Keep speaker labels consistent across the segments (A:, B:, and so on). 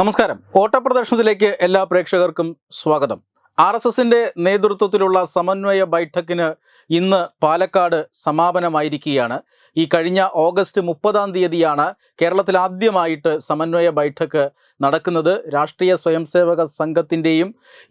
A: നമസ്കാരം. ഓട്ടപ്രദർശനത്തിലേക്ക് എല്ലാ പ്രേക്ഷകർക്കും സ്വാഗതം. ആർ എസ് എസിന്റെ നേതൃത്വത്തിലുള്ള സമന്വയ ബൈഠക്കിന് ഇന്ന് പാലക്കാട് സമാപനമായിരിക്കുകയാണ്. ഈ കഴിഞ്ഞ ഓഗസ്റ്റ് മുപ്പതാം തീയതിയാണ് കേരളത്തിൽ ആദ്യമായിട്ട് സമന്വയ ബൈഠക്ക് നടക്കുന്നത്. രാഷ്ട്രീയ സ്വയംസേവക സംഘത്തിന്റെയും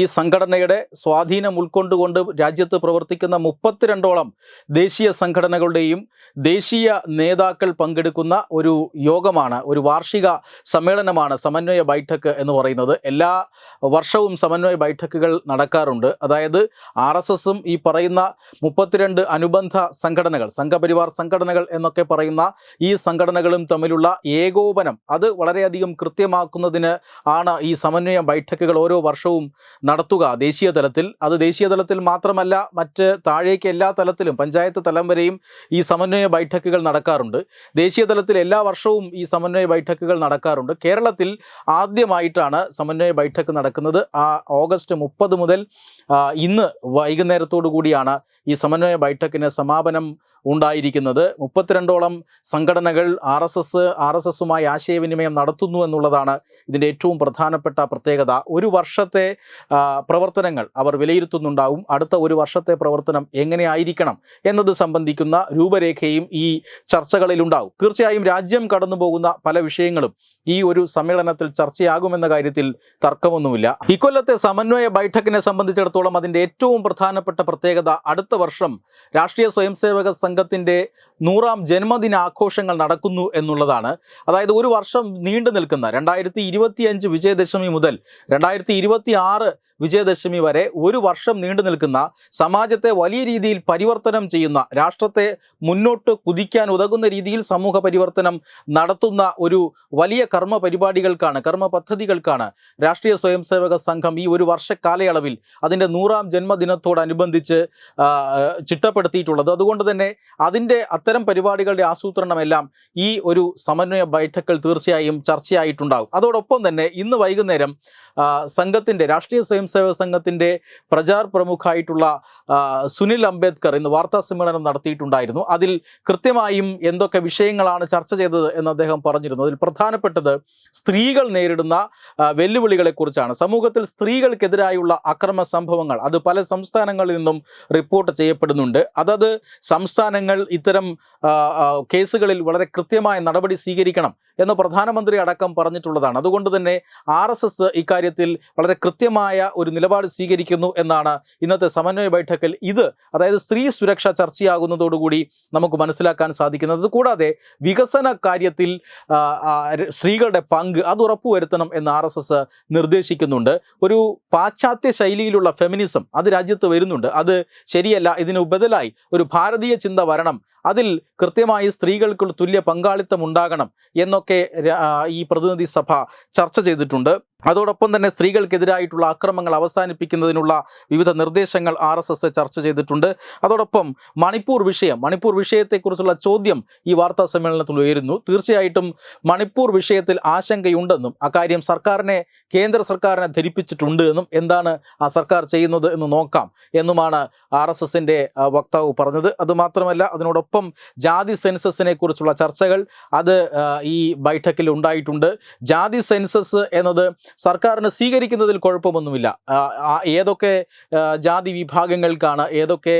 A: ഈ സംഘടനയുടെ സ്വാധീനം ഉൾക്കൊണ്ടുകൊണ്ട് രാജ്യത്ത് പ്രവർത്തിക്കുന്ന മുപ്പത്തിരണ്ടോളം ദേശീയ സംഘടനകളുടെയും ദേശീയ നേതാക്കൾ പങ്കെടുക്കുന്ന ഒരു യോഗമാണ് ഒരു വാർഷിക സമ്മേളനമാണ് സമന്വയ ബൈഠക്ക് എന്ന് പറയുന്നത്. എല്ലാ വർഷവും സമന്വയ ബൈഠക്കുകൾ നടക്കാറുണ്ട്. അതായത് ആർ എസ് എസും ഈ പറയുന്ന മുപ്പത്തിരണ്ട് അനുബന്ധ സംഘടനകൾ സംഘപരിവാർ സംഘടനകൾ എന്നൊക്കെ പറയുന്ന ഈ സംഘടനകളും തമ്മിലുള്ള ഏകോപനം അത് വളരെയധികം കൃത്യമാക്കുന്നതിന് ആണ് ഈ സമന്വയ ബൈഠക്കുകൾ ഓരോ വർഷവും നടത്തുക ദേശീയ തലത്തിൽ. അത് ദേശീയ തലത്തിൽ മാത്രമല്ല മറ്റ് താഴേക്ക് എല്ലാ തലത്തിലും പഞ്ചായത്ത് തലം വരെയും ഈ സമന്വയ ബൈഠക്കുകൾ നടക്കാറുണ്ട്. ദേശീയ തലത്തിൽ എല്ലാ വർഷവും ഈ സമന്വയ ബൈഠക്കുകൾ നടക്കാറുണ്ട്. കേരളത്തിൽ ആദ്യമായിട്ടാണ് സമന്വയ ബൈഠക്ക് നടക്കുന്നത്. ആ ഓഗസ്റ്റ് മുപ്പത് മുതൽ ഇന്ന് വൈകുന്നേരത്തോടു കൂടിയാണ് ഈ സമന്വയ ബൈഠക്കിന് സമാപനം ഉണ്ടായിരിക്കുന്നത്. മുപ്പത്തിരണ്ടോളം സംഘടനകൾ R S S R S എസുമായി ആശയവിനിമയം നടത്തുന്നു എന്നുള്ളതാണ് ഇതിന്റെ ഏറ്റവും പ്രധാനപ്പെട്ട പ്രത്യേകത. ഒരു വർഷത്തെ പ്രവർത്തനങ്ങൾ അവർ വിലയിരുത്തുന്നുണ്ടാവും. അടുത്ത ഒരു വർഷത്തെ പ്രവർത്തനം എങ്ങനെയായിരിക്കണം എന്നത് സംബന്ധിക്കുന്ന രൂപരേഖയും ഈ ചർച്ചകളിലുണ്ടാവും. തീർച്ചയായും രാജ്യം കടന്നുപോകുന്ന പല വിഷയങ്ങളും ഈ ഒരു സമ്മേളനത്തിൽ ചർച്ചയാകുമെന്ന കാര്യത്തിൽ തർക്കമൊന്നുമില്ല. ഇക്കൊല്ലത്തെ സമന്വയ ബൈഠക്കിനെ സംബന്ധിച്ചിടത്തോളം അതിന്റെ ഏറ്റവും പ്രധാനപ്പെട്ട പ്രത്യേകത അടുത്ത വർഷം രാഷ്ട്രീയ സ്വയംസേവക സംഘത്തിന്റെ നൂറാം ജന്മദിനാഘോഷങ്ങൾ നടക്കുന്നു എന്നുള്ളതാണ്. അതായത് ഒരു വർഷം നീണ്ടു നിൽക്കുന്ന രണ്ടായിരത്തി ഇരുപത്തിയഞ്ച് വിജയദശമി മുതൽ രണ്ടായിരത്തി ഇരുപത്തി ആറ് വിജയദശമി വരെ ഒരു വർഷം നീണ്ടു നിൽക്കുന്ന സമാജത്തെ വലിയ രീതിയിൽ പരിവർത്തനം ചെയ്യുന്ന രാഷ്ട്രത്തെ മുന്നോട്ട് കുതിക്കാൻ ഉതകുന്ന രീതിയിൽ സമൂഹ പരിവർത്തനം നടത്തുന്ന ഒരു വലിയ കർമ്മ പരിപാടികൾക്കാണ് കർമ്മ പദ്ധതികൾക്കാണ് രാഷ്ട്രീയ സ്വയംസേവക സംഘം ഈ ഒരു വർഷ കാലയളവിൽ അതിന്റെ നൂറാം ജന്മദിനത്തോടനുബന്ധിച്ച് ചിട്ടപ്പെടുത്തിയിട്ടുള്ളത്. അതുകൊണ്ട് തന്നെ അതിന്റെ അത്തരം പരിപാടികളുടെ ആസൂത്രണമെല്ലാം ഈ ഒരു സമന്വയ ബൈഠക്കിൽ തീർച്ചയായും ചർച്ചയായിട്ടുണ്ടാകും. അതോടൊപ്പം തന്നെ ഇന്ന് വൈകുന്നേരം സംഘത്തിന്റെ രാഷ്ട്രീയ സ്വയംസേവക സംഘത്തിന്റെ പ്രചാർ പ്രമുഖായിട്ടുള്ള സുനിൽ അംബേദ്കർ ഇന്ന് വാർത്താ സമ്മേളനം നടത്തിയിട്ടുണ്ടായിരുന്നു. അതിൽ കൃത്യമായും എന്തൊക്കെ വിഷയങ്ങളാണ് ചർച്ച ചെയ്തത് എന്ന് അദ്ദേഹം പറഞ്ഞിരുന്നു. അതിൽ പ്രധാനപ്പെട്ടത് സ്ത്രീകൾ നേരിടുന്ന വെല്ലുവിളികളെക്കുറിച്ചാണ്. സമൂഹത്തിൽ സ്ത്രീകൾക്കെതിരായുള്ള അക്രമ സംഭവങ്ങൾ അത് പല സംസ്ഥാനങ്ങളിൽ നിന്നും റിപ്പോർട്ട് ചെയ്യപ്പെടുന്നുണ്ട്. അതത് സംസ്ഥാനങ്ങൾ ഇത്തരം കേസുകളിൽ വളരെ കൃത്യമായ നടപടി സ്വീകരിക്കണം എന്ന് പ്രധാനമന്ത്രി അടക്കം പറഞ്ഞിട്ടുള്ളതാണ്. അതുകൊണ്ട് തന്നെ ആർ എസ് എസ് ഇക്കാര്യത്തിൽ വളരെ കൃത്യമായ ഒരു നിലപാട് സ്വീകരിക്കുന്നു എന്നാണ് ഇന്നത്തെ സമന്വയ ബൈഠക്കിൽ ഇത് അതായത് സ്ത്രീ സുരക്ഷ ചർച്ചയാകുന്നതോടുകൂടി നമുക്ക് മനസ്സിലാക്കാൻ സാധിക്കുന്നത്. കൂടാതെ വികസന കാര്യത്തിൽ സ്ത്രീകളുടെ പങ്ക് അത് ഉറപ്പുവരുത്തണം എന്ന് ആർ എസ് എസ് നിർദ്ദേശിക്കുന്നുണ്ട്. ഒരു പാശ്ചാത്യ ശൈലിയിലുള്ള ഫെമിനിസം അത് രാജ്യത്ത് വരുന്നുണ്ട്. അത് ശരിയല്ല ഇതിന് ഉപതലായി ഒരു ഭാരതീയ ചിന്ത വരണം. അതിൽ കൃത്യമായി സ്ത്രീകൾക്കുള്ള തുല്യ പങ്കാളിത്തം ഉണ്ടാകണം എന്നൊക്കെ ഈ പ്രതിനിധി സഭ ചർച്ച ചെയ്തിട്ടുണ്ട്. അതോടൊപ്പം തന്നെ സ്ത്രീകൾക്കെതിരായിട്ടുള്ള അക്രമങ്ങൾ അവസാനിപ്പിക്കുന്നതിനുള്ള വിവിധ നിർദ്ദേശങ്ങൾ ആർ എസ് എസ് ചർച്ച ചെയ്തിട്ടുണ്ട്. അതോടൊപ്പം മണിപ്പൂർ വിഷയം മണിപ്പൂർ വിഷയത്തെക്കുറിച്ചുള്ള ചോദ്യം ഈ വാർത്താ സമ്മേളനത്തിൽ ഉയരുന്നു. തീർച്ചയായിട്ടും മണിപ്പൂർ വിഷയത്തിൽ ആശങ്കയുണ്ടെന്നും അക്കാര്യം സർക്കാരിനെ കേന്ദ്ര സർക്കാരിനെ ധരിപ്പിച്ചിട്ടുണ്ട് എന്നും എന്താണ് ആ സർക്കാർ ചെയ്യുന്നത് എന്ന് നോക്കാം എന്നുമാണ് ആർ എസ് എസിന്റെ വക്താവ് പറഞ്ഞത്. അതുമാത്രമല്ല അതിനോടൊപ്പം ജാതി സെൻസസിനെ കുറിച്ചുള്ള ചർച്ചകൾ അത് ഈ ബൈഠക്കിൽ ഉണ്ടായിട്ടുണ്ട്. ജാതി സെൻസസ് എന്നത് സർക്കാരിന് സ്വീകരിക്കുന്നതിൽ കുഴപ്പമൊന്നുമില്ല. ഏതൊക്കെ ജാതി വിഭാഗങ്ങൾക്കാണ് ഏതൊക്കെ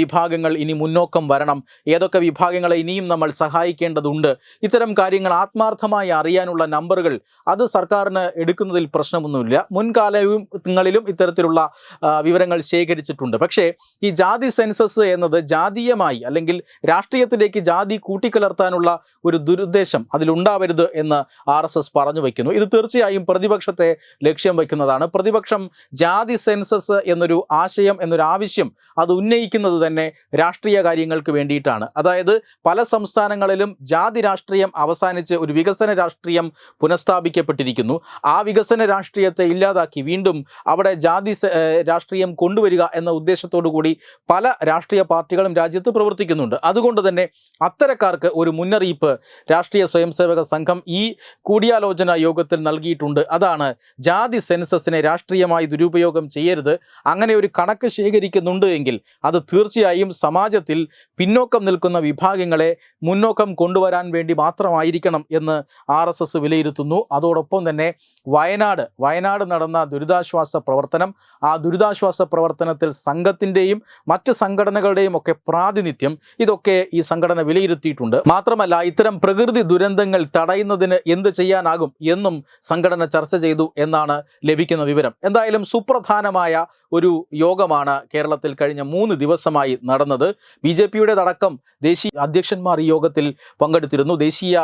A: വിഭാഗങ്ങൾ ഇനി മുന്നോക്കം വരണം ഏതൊക്കെ വിഭാഗങ്ങളെ ഇനിയും നമ്മൾ സഹായിക്കേണ്ടതുണ്ട് ഇത്തരം കാര്യങ്ങൾ ആത്മാർത്ഥമായി അറിയാനുള്ള നമ്പറുകൾ അത് സർക്കാരിന് എടുക്കുന്നതിൽ പ്രശ്നമൊന്നുമില്ല. മുൻകാലങ്ങളിലും ഇത്തരത്തിലുള്ള വിവരങ്ങൾ ശേഖരിച്ചിട്ടുണ്ട്. പക്ഷേ ഈ ജാതി സെൻസസ് എന്നത് ജാതീയമായി അല്ലെങ്കിൽ രാഷ്ട്രീയത്തിലേക്ക് ജാതി കൂട്ടിക്കലർത്താനുള്ള ഒരു ദുരുദ്ദേശം അതിലുണ്ടാവരുത് എന്ന് ആർ പറഞ്ഞു വയ്ക്കുന്നു ഇത് തീർച്ചയായും പ്രതിപക്ഷത്തെ ലക്ഷ്യം വയ്ക്കുന്നതാണ്. പ്രതിപക്ഷം ജാതി സെൻസസ് എന്നൊരു ആശയം എന്നൊരു ആവശ്യം അത് ഉന്നയിക്കുന്നത് തന്നെ രാഷ്ട്രീയ കാര്യങ്ങൾക്ക് വേണ്ടിയിട്ടാണ്. അതായത് പല സംസ്ഥാനങ്ങളിലും ജാതി രാഷ്ട്രീയം അവസാനിച്ച് ഒരു വികസന രാഷ്ട്രീയം പുനഃസ്ഥാപിക്കപ്പെട്ടിരിക്കുന്നു. ആ വികസന രാഷ്ട്രീയത്തെ ഇല്ലാതാക്കി വീണ്ടും അവിടെ ജാതി രാഷ്ട്രീയം കൊണ്ടുവരിക എന്ന ഉദ്ദേശത്തോടു കൂടി പല രാഷ്ട്രീയ പാർട്ടികളും രാജ്യത്ത് പ്രവർത്തിക്കുന്നുണ്ട്. അതുകൊണ്ട് തന്നെ അത്തരക്കാർക്ക് ഒരു മുന്നറിയിപ്പ് രാഷ്ട്രീയ സ്വയംസേവക സംഘം ഈ കൂടിയാലോചന യോഗത്തിൽ നൽകിയിട്ടുണ്ട്. അതാണ് എന്തിനാണ് ജാതി സെൻസസിനെ രാഷ്ട്രീയമായി ദുരുപയോഗം ചെയ്യരുത്. അങ്ങനെ ഒരു കണക്ക് ശേഖരിക്കുന്നുണ്ട് എങ്കിൽ അത് തീർച്ചയായും സമാജത്തിൽ പിന്നോക്കം നിൽക്കുന്ന വിഭാഗങ്ങളെ മുന്നോക്കം കൊണ്ടുവരാൻ വേണ്ടി മാത്രമായിരിക്കണം എന്ന് ആർ എസ് എസ് വിലയിരുത്തുന്നു. അതോടൊപ്പം തന്നെ വയനാട് വയനാട് നടന്ന ദുരിതാശ്വാസ പ്രവർത്തനം ആ ദുരിതാശ്വാസ പ്രവർത്തനത്തിൽ സംഘത്തിന്റെയും മറ്റ് സംഘടനകളുടെയും ഒക്കെ പ്രാതിനിധ്യം ഇതൊക്കെ ഈ സംഘടന വിലയിരുത്തിയിട്ടുണ്ട്. മാത്രമല്ല ഇത്തരം പ്രകൃതി ദുരന്തങ്ങൾ തടയുന്നതിന് എന്ത് ചെയ്യാനാകും എന്നും സംഘടന ചർച്ച ചെയ്തു എന്നാണ് ലഭിക്കുന്ന വിവരം. എന്തായാലും സുപ്രധാനമായ ഒരു യോഗമാണ് കേരളത്തിൽ കഴിഞ്ഞ മൂന്ന് ദിവസമായി നടന്നത്. ബി ജെ പിയുടേതടക്കം ദേശീയ അധ്യക്ഷന്മാർ ഈ യോഗത്തിൽ പങ്കെടുത്തിരുന്നു. ദേശീയ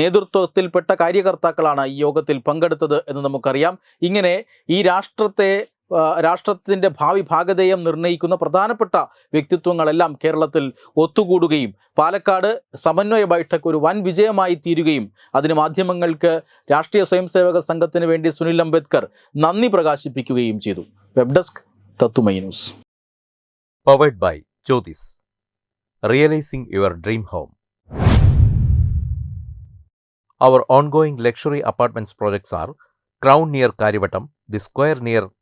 A: നേതൃത്വത്തിൽപ്പെട്ട കാര്യകർത്താക്കളാണ് ഈ യോഗത്തിൽ പങ്കെടുത്തത് എന്ന് നമുക്കറിയാം. ഇങ്ങനെ ഈ രാഷ്ട്രത്തെ രാഷ്ട്രത്തിന്റെ ഭാവി ഭാഗധേയം നിർണയിക്കുന്ന പ്രധാനപ്പെട്ട വ്യക്തിത്വങ്ങളെല്ലാം കേരളത്തിൽ ഒത്തുകൂടുകയും പാലക്കാട് സമന്വയ ബൈഠക്ക് ഒരു വൻ വിജയമായി തീരുകയും അതിന് മാധ്യമങ്ങൾക്ക് രാഷ്ട്രീയ സ്വയംസേവക സംഘത്തിന് വേണ്ടി സുനിൽ അംബേദ്കർ നന്ദി പ്രകാശിപ്പിക്കുകയും ചെയ്തു. വെബ് ഡെസ്ക് തത്തുമൈ news.
B: Powered by Jyothis realising your dream home our ongoing luxury apartments projects are Crown near Kariavattom the square luxury